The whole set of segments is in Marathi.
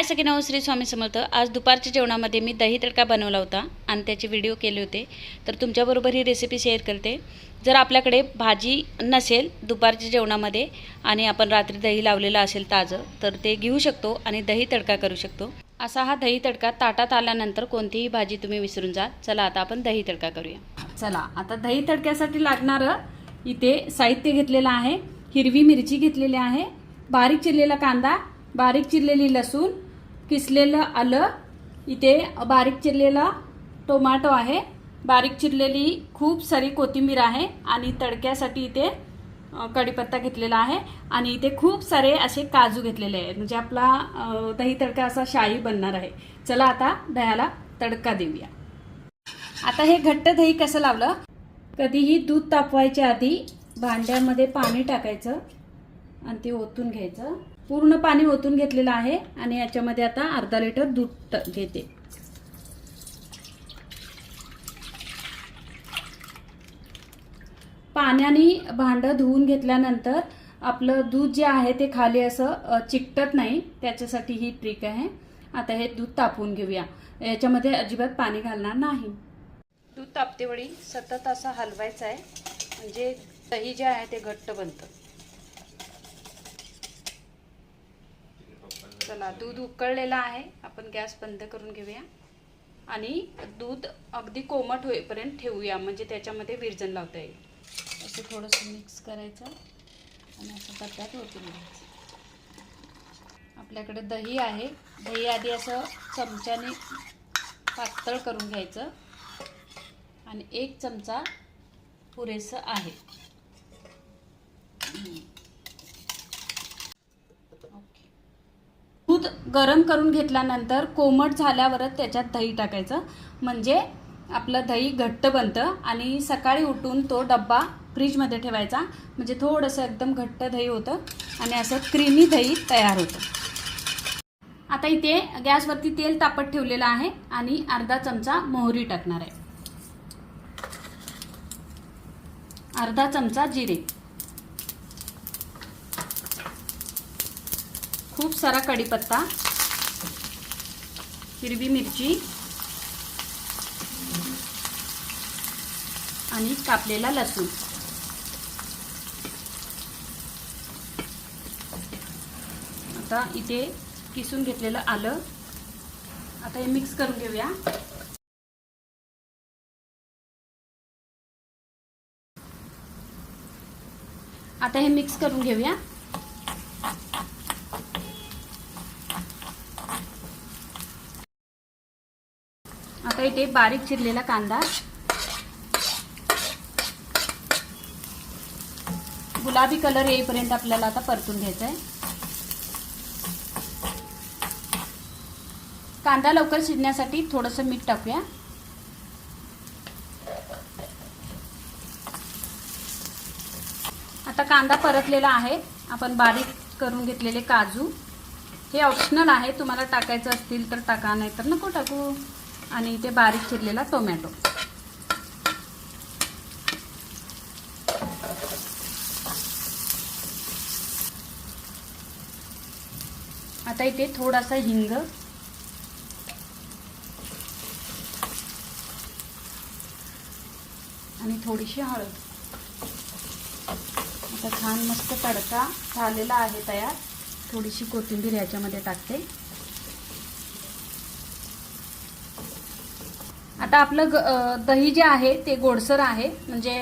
हाय नाव श्री स्वामी समर्थ. आज दुपारच्या जेवणामध्ये मी दही तडका बनवला होता आणि त्याचे व्हिडिओ केले होते. तर तुमच्याबरोबर ही रेसिपी शेअर करते. जर आपल्याकडे भाजी नसेल दुपारच्या जेवणामध्ये आणि आपण रात्री दही लावलेलं असेल ताजं तर ते घेऊ शकतो आणि दही तडका करू शकतो. असा हा दही तडका ताटात आल्यानंतर कोणतीही भाजी तुम्ही विसरून जा. चला आता आपण दही तडका करूया. चला आता दही तडक्यासाठी लागणारं इथे साहित्य घेतलेलं आहे. हिरवी मिरची घेतलेली आहे. बारीक चिरलेला कांदा बारीक चिरलेली लसूण किसलेलं आलं? इथे बारीक चिरलेला टोमॅटो आहे. बारीक चिरलेली खूप सारी कोथिंबीर आहे आणि तडक्यासाठी इथे कढीपत्ता घेतलेला आहे आणि इथे खूप सारे असे काजू घेतलेले आहेत. म्हणजे आपला दही तडका असा शाही बनणार आहे. चला आता दह्याला तडका देऊया. आता हे घट्ट दही कसं लावलं? कधीही दूध तापवायच्या आधी भांड्यामध्ये पाणी टाकायचं आणि ते ओतून घ्यायचं. पूर्ण पाणी ओतून घेतलेलं आहे आणि याच्यामध्ये आता अर्धा लिटर दूध ट- घेते. पाण्याने भांडं धुवून घेतल्यानंतर आपलं दूध जे आहे ते खाली असं चिकटत नाही. त्याच्यासाठी ही ट्रिक आहे. आता हे दूध तापवून घेऊया. याच्यामध्ये अजिबात पाणी घालणार नाही. दूध तापतेवेळी सतत असं हलवायचं आहे. म्हणजे दही जे आहे ते घट्ट बनतं. चला दूध उकळलेलं आहे. आपण गॅस बंद करून घेऊया. आणि दूध अगदी कोमट होईपर्यंत ठेवूया. म्हणजे त्याच्यामध्ये विरजन लावता येईल. असं थोडंसं मिक्स करायचं. आणि असं डब्यात ओतून घ्यायचं. आपल्याकडे दही आहे. दही आधी असं चमच्याने पातळ करून घ्यायचं. आणि एक चमचा पुरेसं आहे ओके दूध गरम करून घेतल्यानंतर कोमट झाल्यावरच त्याच्यात दही टाकायचं. म्हणजे आपलं दही घट्ट बनतं आणि सकाळी उठून तो डब्बा फ्रीजमध्ये ठेवायचा. म्हणजे थोडंसं एकदम घट्ट दही होतं आणि असं क्रीमी दही तयार होतं. आता इथे गॅसवरती तेल तापत ठेवलेलं आहे आणि अर्धा चमचा मोहरी टाकणार आहे. अर्धा चमचा जिरे. खूप सारा कढीपत्ता हिरवी मिरची आणि कापलेला लसूण. आता इथे किसून घेतलेलं आलं. आता हे मिक्स करून घेऊया. आता हे मिक्स करून घेऊया. आता इथे बारीक चिरलेला कांदा. गुलाबी कलर येईपर्यंत आपल्याला आता परतून घ्यायचा आहे कांदा लवकर शिजण्यासाठी थोडंसं मीठ टाकूया. आता कांदा परतलेला आहे. आपण बारीक करून घेतलेले काजू. हे ऑप्शनल आहे. तुम्हाला टाकायचं असतील तर टाका नाही तर नको टाकू. आणि इथे बारीक चिरलेला टोमॅटो. आता इथे थोडासा हिंग. आणि थोडीशी हळद. आता छान मस्त तडका झालेला आहे तयार. थोडीशी कोथिंबीर याच्यामध्ये टाकते. आता आपलं ग- दही जे आहे ते गोडसर आहे. म्हणजे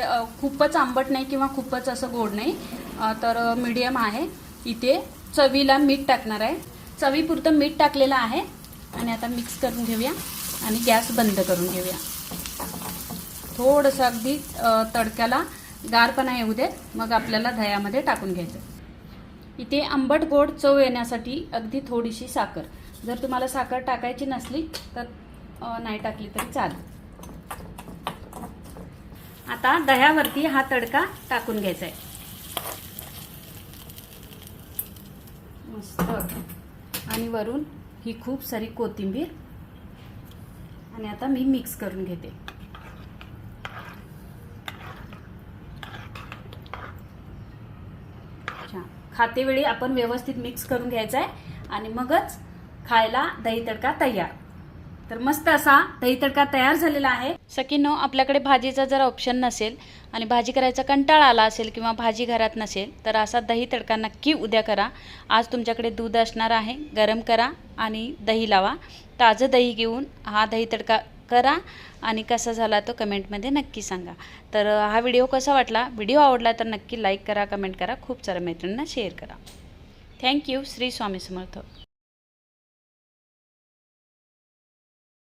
खूपच आंबट नाही किंवा खूपच असं गोड नाही. तर मीडियम आहे. इथे चवीला मीठ टाकणार आहे. चवीपुरतं मीठ टाकलेलं आहे. आणि आता मिक्स करून घेऊया. आणि गॅस बंद करून घेऊया. थोडंसं अगदी तडक्याला गारपणा येऊ देत. मग आपल्याला दह्यामध्ये टाकून घ्यायचं. इथे आंबट गोड चव येण्यासाठी अगदी थोडीशी साखर. जर तुम्हाला साखर टाकायची नसली तर नाही टाकली तरी चालेल. आता दह्यावरती हा तडका टाकून घ्यायचा आहे मस्त. आणि वरून ही खूप सारी कोथिंबीर. आणि आता मी मिक्स करून घेते. खातेवेळी आपण व्यवस्थित मिक्स करून घ्यायचा आहे आणि मगच खायला दही तडका तयार. तर मस्त असा दही तडका तयार झालेला आहे. सकीनो आपल्याकडे भाजीचा जर ऑप्शन नसेल आणि भाजी करायचा कंटाळा आला असेल किंवा भाजी घरात नसेल तर असा दही तडका नक्की उद्या करा. आज तुमच्याकडे दूध असणार आहे गरम करा आणि दही लावा. ताजं दही घेऊन हा दही तडका करा आणि कसा झाला तो कमेंटमध्ये नक्की सांगा. तर हा व्हिडिओ कसा वाटला व्हिडिओ आवडला तर नक्की लाईक करा कमेंट करा. खूप साऱ्या मैत्रिणींना शेअर करा. Thank you Shri Swami Samarth.